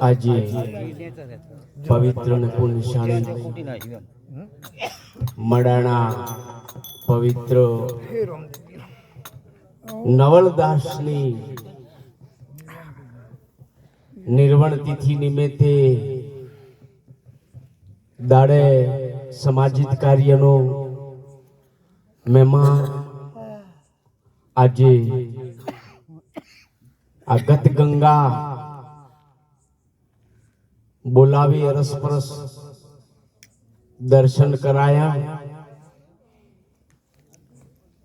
આજે પવિત્ર ને પુણ્યશાળી મડાણા પવિત્ર નવલદાસની નિર્વણ તિથિ નિમિત્તે દાડે સમાજિત કાર્યનો મહેમાન આજે આ ગત ગંગા બોલાવી અરસપરસ દર્શન કરાયા.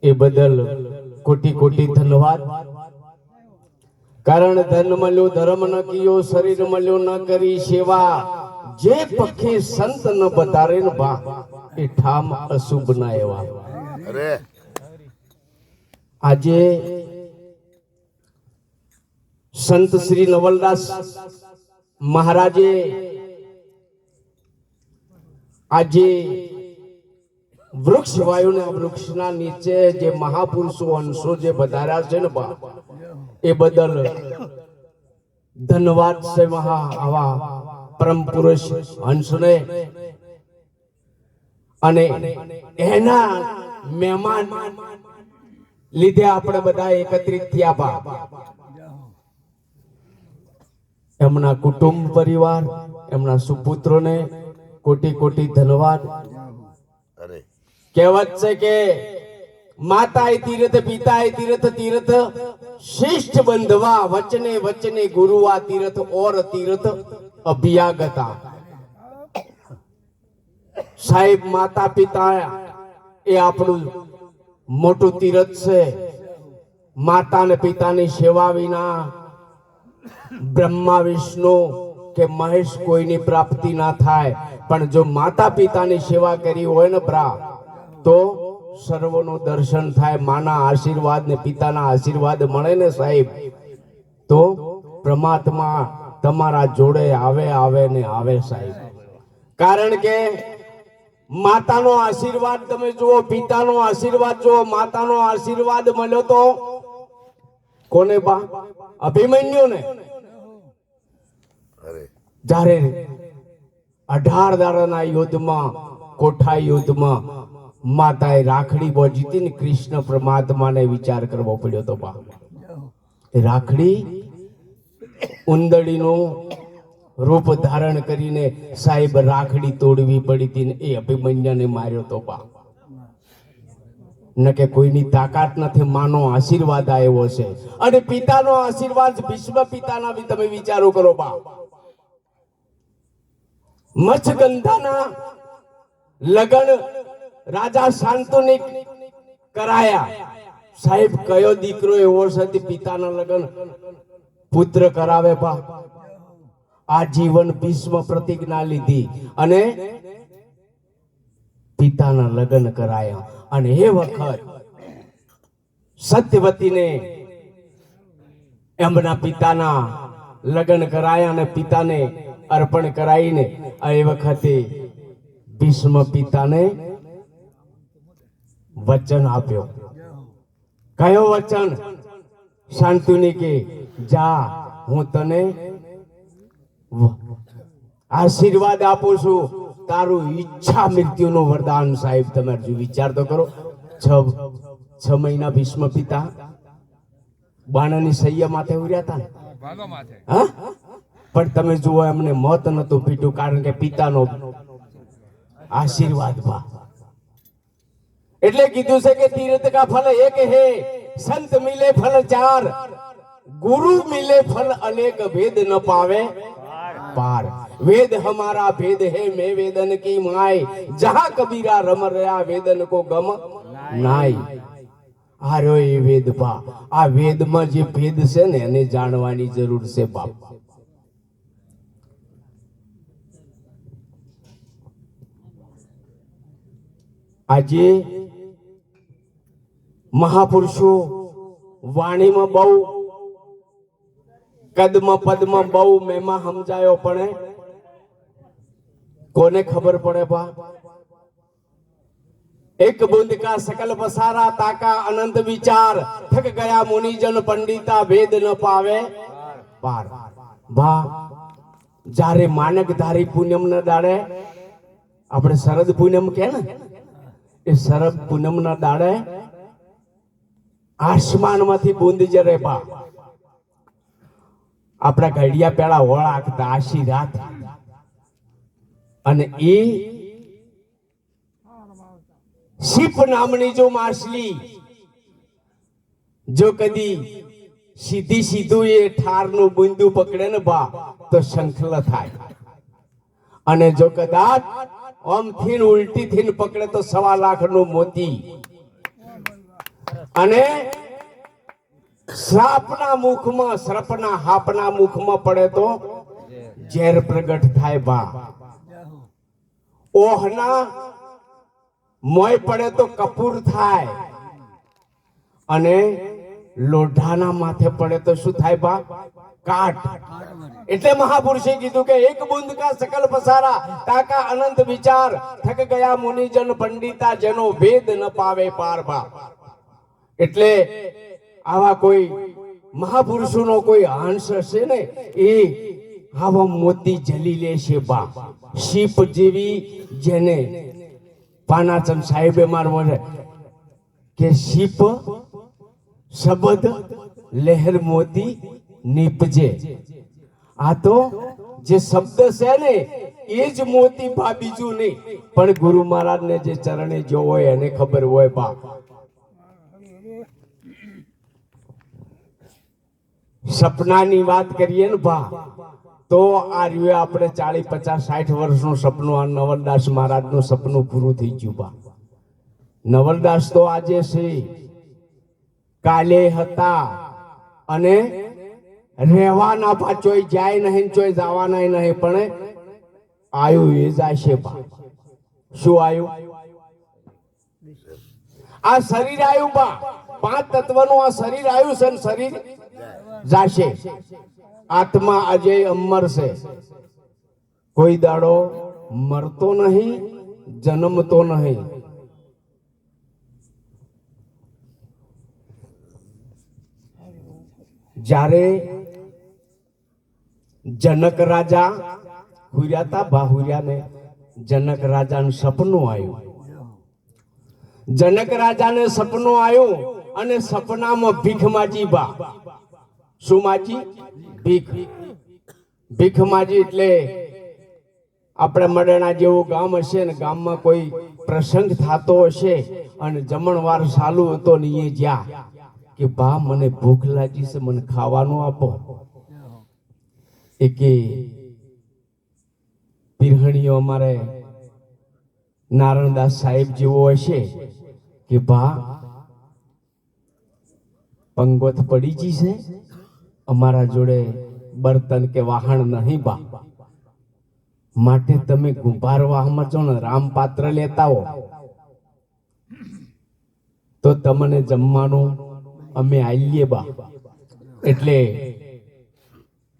એ બદલ કોટી કોટી ધન્યવાદ. કારણ ધન મળ્યો, ધર્મ ન કિયો, શરીર મળ્યો ન કરી સેવા. જે પખી સંત ન બતારે ને બા એ ઠામ અશુભ ના એવા. અરે. આજે સંત શ્રી નવલદાસ મહારાજે આજે વૃક્ષ વાયુના વૃક્ષના નીચે જે મહાપુરુષો અંશો જે વધાર્યા છે ને બા, એ બદલ ધન્યવાદ છે મહા આવા પરમ પુરુષ હંસને અને એના મહેમાન લીધે આપણે બધા એકત્રિત થયા બા એમના કુટુંબ પરિવાર એમના સુપુત્રોને કોટી કોટી ધન્યવાદ કહેવત છે કે માતા એ તીર્થ પિતા એ તીર્થ તીર્થ શિષ્ટ બંધવા વચને વચને ગુરુવા તીર્થ ઓર તીર્થ અભિયાગતા. સાહેબ માતા પિતા એ આપણું મોટું તીરથ છે. માતા અને પિતાની સેવા વિના બ્રહ્મા, વિષ્ણુ કે મહેશ કોઈની પ્રાપ્તિ ના થાય. પણ જો માતા પિતાની સેવા કરી હોય ને પ્રા તો સર્વનું દર્શન થાય. માના આશીર્વાદ ને પિતાના આશીર્વાદ મળે ને સાહેબ. તો પ્રમાત્મા તમારા જોડે આવે આવે ને આવે સાહેબ. કારણ કે માતાનો આશીર્વાદ તમે જુઓ પિતાનો આશીર્વાદ જુઓ માતાનો આશીર્વાદ મળ્યો તો કોને બા? અભિમન્યુ ને જ્યારે અઢાર દાડાના યુદ્ધમાં કોઠા યુદ્ધમાં માતાએ રાખડી બોજીતી ને કૃષ્ણ પરમાત્માને વિચાર કરવો પડ્યો તો બા. રાખડી ઉંદડીનું રૂપ ધારણ કરીને સાહેબ રાખડી તોડવી પડી હતી એ અભિમન્યુને માર્યો તો બા કે કોઈની તાકાત નથી, માનો આશીર્વાદ આવ્યો છે. અને પિતાનો આશીર્વાદ ભીષ્મ પિતાના બી તમે વિચારો કરો બા મચ્છગંધાના લગન રાજા શાંતુનિક કરાયા. સાહેબ કયો દીકરો એવો છે પિતાના લગન? પુત્ર કરાવે બા આ જીવન ભીષ્મ પ્રતિજ્ઞા લીધી અને પિતાના લગ્ન કરાયા. અને એ વખત સત્યવતીને એમના પિતાના લગ્ન કરાયા અને પિતાને અર્પણ કરાવીને એ વખતે ભીષ્મ પિતાને વચન આપ્યો. કયો વચન? શાંતુની કે, જા, હું તને આશીર્વાદ આપું છું. તારું ઈચ્છા મૃત્યુનું વરદાન સાહેબ તમે વિચાર તો કરો. છ છ મહિના ભીષ્મ પિતા બાણાની સૈયા માથે ઉર્યા હતા ને? પણ તમે જુઓ એમને મત નતું પીટ્યું કારણ કે પિતાનો આશીર્વાદ બા. એટલે કીધું છે કે તીર્થ કા ફલ એક હે સંત મિલે ફલ ચાર ગુરુ મિલે ફલ અનેક ભેદ ન પાવે. पार वेद हमारा भेद है मैं वेदन की माय जहां कबीरा रम रहा वेदन को गम नाय આર્યો એ વેદ બા આ વેદમાં જે ભેદ છે ને એને જાણવાની જરૂર છે બાપ આજે મહાપુરુષો વાણીમાં બહુ કદમાં પદમાં બહુ મેમાં સમજાયો પણ કોને ખબર પડે બા એક બુંદ કા સકલ પસારા તાકા અનંત વિચાર. થક ગયા મુનિજન પંડિતા ભેદ ન પાવે. પાર ભા જ્યારે માનક ધારી પૂનમ ન દાડે, આપણે શરદ પૂનમ કે ને? એ શરદ પૂનમ ના દાડે, આસમાનમાંથી બુંદ જરે બા આપણા ઘડિયા પેલા વળાકતા આશી રાત. અને એ શિપ નામની જો માછલી, જો કદી સીધી સીધું એ ઠારનું બિંદુ પકડે ને બા, તો શંખલ થાય. અને જો કદાચ આમ થી ઉલટી થી પકડે તો સવા લાખનું મોતી. અને શ્રાપના મુખમાં સર્પના હાપના મુખમાં પડે તો ઝેર પ્રગટ થાય બા. ઓહના મોય પડે તો કપૂર થાય. અને લોઢાના માથે પડે તો શું થાય બા? કાટ. એટલે મહાપુરુષે કીધું કે એક બુંદ કા સકલ પસારા, તાકા અનંત વિચાર, થક ગયા મુનિજન પંડિતા જેનો ભેદ ન પાવે પાર બા. એટલે આવા કોઈ મહાપુરુષોનો કોઈ અંશ હશે ને, એ આવા મોતી જલી લેશે બા શીપ જેવી જેને પાનાચમ સાહેબે મારવો છે કે શીપ શબદ લહેર મોતી નીપજે. આ તો જે શબ્દ છે ને, એ જ મોતી બા બીજું નહીં. પણ ગુરુ મહારાજને જે ચરણે જો હોય એને ખબર હોય બા સપનાની વાત કરીએ ને ભા, તો આ રહ્યું આપણે ચાલીસ પચાસ, સાઠ વર્ષનું સપનું. આ નવલદાસ મહારાજનું સપનું પૂરું થઈ ગયું બા નવલદાસ તો આજે છે. કાલે હતા અને રહેવાના પાછોય જાય નહીં, ચોય જવાના નહીં, પણ આયુ એ છે બા શું આયુ? આ શરીર આયુ બા પાંચ તત્વનું આ શરીર આયુ છે શરીર? જાશે. આત્મા અજય અમર છે. કોઈ દાડો મરતો નહીં, જન્મતો નહીં. જ્યારે જનક રાજા હુર્યા તા બાહુર્યાને જનક રાજાનું સપનું આવ્યું. જનક રાજાને સપનું આવ્યું અને સપનામાં ભીખ માજી બા. શું માજી ભીખ. ભીખ માજી એટલે આપણે મડણા જેવું ગામ હશે ને ગામમાં કોઈ પ્રસંગ થતો હશે અને જમણવાર ચાલુ હતો ને એ જ્યાં કે બા, મને ભૂખ લાગી છે, મને ખાવાનું આપો. એ કે પીરહણીઓ અમારે નારણદાસ સાહેબ જેવો હશે કે બા, પંગોત પડી જી છે? અમારા જોડે બર્તન કે વાહણ નહીં બા. માટે તમે ગુંભારવામાં છો ને રામપાત્ર લેતા હો. તો તમને જમવાનું અમે આવીએ બા. એટલે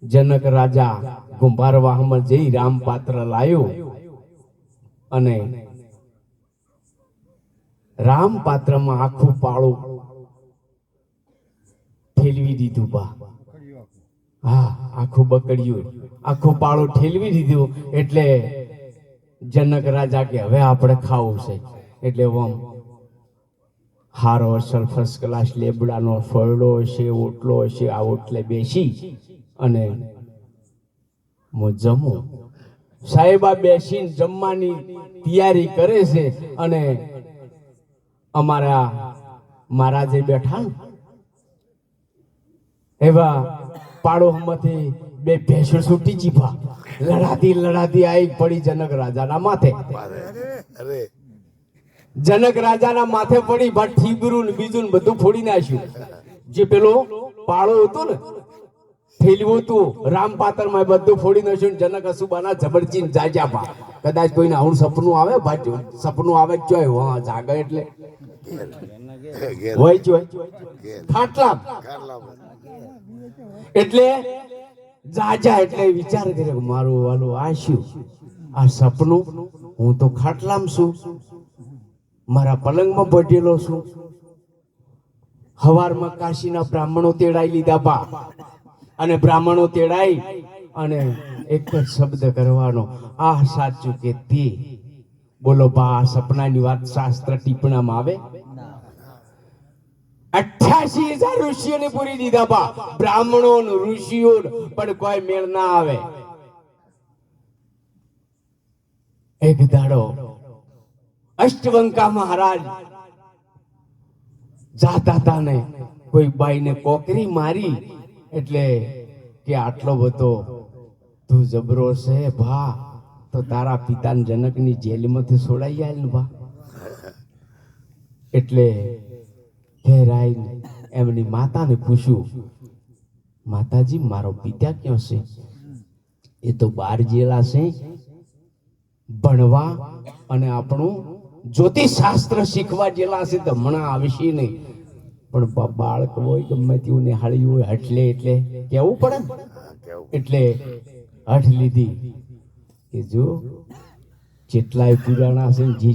જનક રાજા ગુંભારવાહમાં જઈ રામપાત્ર લાયો અને રામપાત્રમાં આખું પાળું ઠેલવી દીધું બા. હા, આખું બકડ્યું આખું પાળું ઠેલવી દીધું એટલે જનક રાજા કે, હવે આપણે ખાવું છે. એટલે ઓમ હારો અસલ ફર્સ્ટ ક્લાસ લેબડાનો ફરડો હશે ઓટલો હશે આ ઓટલે બેસી અને હું જમું. સાહેબ બેસીને જમવાની તૈયારી કરે છે અને અમારા મહારાજે બેઠા એવા પાડોમાંથી બે ભેંસો છૂટી ચીપા. લડાતી લડાતી આવી પડી જનક રાજાના માથે. જનક રાજાના માથે પડી ભાઈ ઠીબરું ને બીજું ને બધું ફોડી નાખ્યું. જે પેલો પાળો હતો ને થેલવું હતું રામપાતરમાં બધું ફોડી નાખ્યું જનક અસુબાના જબરચીન જાજા પા કદાચ કોઈને આવું સપનું આવે ભાઈ સપનું આવે જ ચોય હા જાગે એટલે. હોય ઘેર. ખાટલા. એટલે જાજા એટલે વિચાર કર્યો મારું વાલું આ આ સપનું હું તો ખાટલામ છું, મારા પલંગમાં પટેલો છું. હવારમાં કાશીના બ્રાહ્મણો તેડાઈ લીધા બા અને બ્રાહ્મણો તેડાઈ અને એક જ શબ્દ કરવાનો આ સાચું કે તે? બોલો, બા, આ સપનાની વાત શાસ્ત્ર ટીપણામાં આવે. અઠ્યાસી હજાર ઋષિઓને પૂરી દીધા બા. બ્રાહ્મણો ઋષિઓ પણ કોઈ મેળ ના આવે. એક દાડો અષ્ટવંકા મહારાજ જાતા હતા ને કોઈ બાઈને કોકરી મારી એટલે કે આટલો બધો, તું જબરો છે ભા, તો તારા પિતાને જનકની જેલમાંથી છોડાઈ જાય ને ભા. એટલે ઘેર આવીને એમની માતાને પૂછ્યું માતાજી મારો પિતા ક્યાં છે? એ તો બાર જેલા છે ભણવા અને આપણું જ્યોતિષ શાસ્ત્ર શીખવા જેલા છે તો હમણાં આવશે નહીં. પણ બાળક હોય ગમે તેવું નિહાળી હોય હટલે એટલે કેવું પડે? એટલે હઠ લીધી કે જો જેટલાય પુરાણા છે જે